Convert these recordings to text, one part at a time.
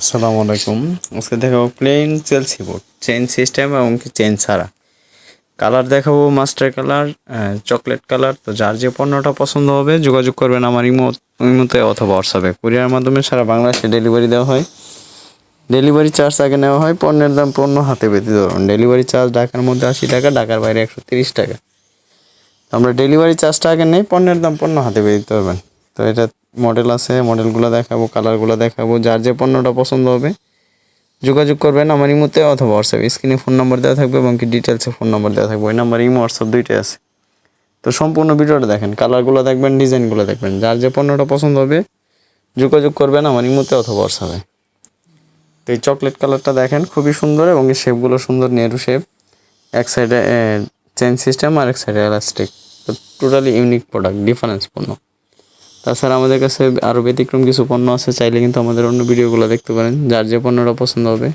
আসসালামু আলাইকুম। আজকে দেখাবো plain Chelsea board chain system এবং চেন ছাড়া। কালার দেখাবো মাস্টার কালার চকলেট কালার তো যার যে পণ্যটা পছন্দ হবে যোগাযোগ করবেন আমার ইমো, ইমোতে অথবা হোয়াটসঅ্যাপে কুরিয়ার মাধ্যমে সারা বাংলাদেশে ডেলিভারি দেওয়া হয়। ডেলিভারি চার্জ আগে নেওয়া হয়। পণ্যের দাম পণ্য হাতে পেতে ধরুন ডেলিভারি চার্জ ঢাকার মধ্যে আশি টাকা, ঢাকার বাইরে একশো তিরিশ টাকা। আমরা ডেলিভারি চার্জটা আগে নেই, পণ্যের দাম পণ্য হাতে পেয়ে দিতে পারবেন তো এটা মডেল আছে মডেলগুলো দেখাবো কালারগুলো দেখাবো, যার যে পণ্যটা পছন্দ হবে, যোগাযোগ করবেন আমার ইমোতে অথবা হোয়াটসঅ্যাপ স্ক্রিনে ফোন নাম্বার দেওয়া থাকবে এবং কি ডিটেলসে ফোন নাম্বার দেওয়া থাকবে। ওই নাম্বার ইমো হোয়াটসঅ্যাপ দুইটাই আছে। তো সম্পূর্ণ ভিডিওটা দেখেন কালারগুলো দেখবেন ডিজাইনগুলো দেখবেন। যার যে পণ্যটা পছন্দ হবে, যোগাযোগ করবেন আমার ইমোতে অথবা হোয়াটসঅ্যাপে তো এই চকলেট কালারটা দেখেন, খুবই সুন্দর এবং এই শেপগুলো সুন্দর নেহরু শেপ এক সাইডে চেন সিস্টেম আর এক সাইডে এলাস্টিক তো টোটালি ইউনিক প্রোডাক্ট ডিফারেন্স পণ্য। তাছাড়া আমাদের কাছে আরও ব্যতিক্রম কিছু পণ্য আছে, চাইলে কিন্তু আমাদের অন্য ভিডিওগুলো দেখতে পারেন। যার যে পণ্যটা পছন্দ হবে,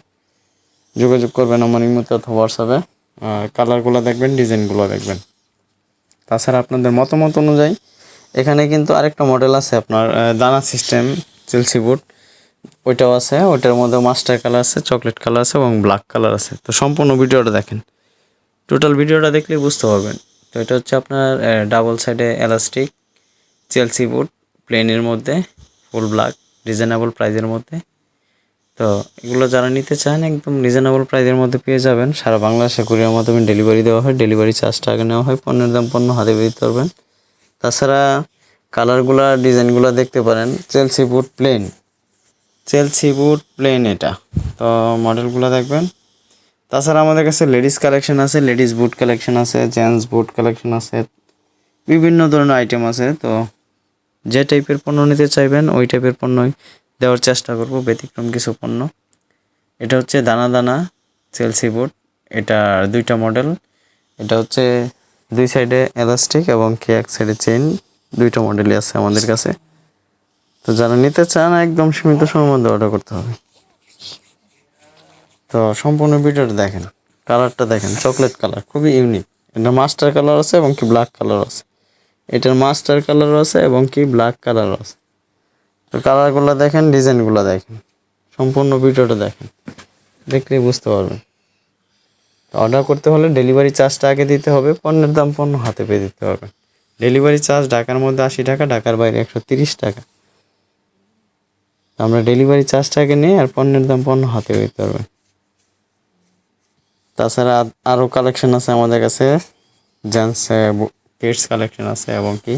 যোগাযোগ করবেন আমার ইমোতে অথবা হোয়াটসঅ্যাপে কালারগুলো দেখবেন, ডিজাইনগুলো দেখবেন। তাছাড়া আপনাদের মতামত অনুযায়ী, এখানে কিন্তু আরেকটা মডেল আছে আপনার দানা সিস্টেম, চেলসি বুট। ওইটাও আছে, ওইটার মধ্যে মাস্টার কালার আছে, চকলেট কালার আছে এবং ব্ল্যাক কালার আছে। তো সম্পূর্ণ ভিডিওটা দেখেন। টোটাল ভিডিওটা দেখলেই বুঝতে পারবেন। তো এটা হচ্ছে আপনার ডাবল সাইডে এলাস্টিক, চেলসি বুট। প্লেনের মধ্যে ফুল ব্ল্যাক রিজনেবল প্রাইজের মধ্যে। তো এগুলো যারা নিতে চান, একদম রিজনেবল প্রাইজের মধ্যে পেয়ে যাবেন। সারা বাংলাদেশে কুরিয়ার মাধ্যমে ডেলিভারি দেওয়া হয়। ডেলিভারি চার্জটা আগে নেওয়া হয়। পণ্যের দাম পণ্য হাতে দিতে পারবেন। তাছাড়া কালারগুলা ডিজাইনগুলো দেখতে পারেন। Chelsea boot plain Chelsea boot plain এটা। তো মডেলগুলো দেখবেন। তাছাড়া আমাদের কাছে লেডিস কালেকশন আছে লেডিস বুট কালেকশন আছে জেন্টস বুট কালেকশন আছে। বিভিন্ন ধরনের আইটেম আছে। তো যে টাইপের পণ্য নিতে চাইবেন, ওই টাইপের পণ্যই দেওয়ার চেষ্টা করব, ব্যতিক্রম কিছু পণ্য। এটা হচ্ছে দানা দানা চেলসি বুট এটার দুইটা মডেল এটা হচ্ছে দুই সাইডে এলাস্টিক এবং কি এক সাইডে চেইন দুইটা মডেলই আছে আমাদের কাছে। তো যারা নিতে চান, একদম সীমিত সময়ের মধ্যে অর্ডার করতে হবে। তো সম্পূর্ণ ভিডিওটা দেখেন। কালারটা দেখেন চকলেট কালার খুবই ইউনিক এটা মাস্টার কালার আছে এবং কি ব্ল্যাক কালার আছে। এটার মাস্টার কালারও আছে এবং কি ব্ল্যাক কালারও আছে। তো কালারগুলো দেখেন ডিজাইনগুলো দেখেন। সম্পূর্ণ ভিডিওটা দেখেন। দেখলেই বুঝতে পারবেন। অর্ডার করতে হলে ডেলিভারি চার্জটা আগে দিতে হবে, পণ্যের দাম পণ্য হাতে পেয়ে দিতে হবে। ডেলিভারি চার্জ ঢাকার মধ্যে আশি টাকা, ঢাকার বাইরে একশো তিরিশ টাকা। আমরা ডেলিভারি চার্জটা আগে নিই আর পণ্যের দাম পণ্য হাতে পেয়ে দিতে হবে। তাছাড়া আরও কালেকশন আছে আমাদের কাছে জেন্টস কিডস কালেকশন আছে এবং কি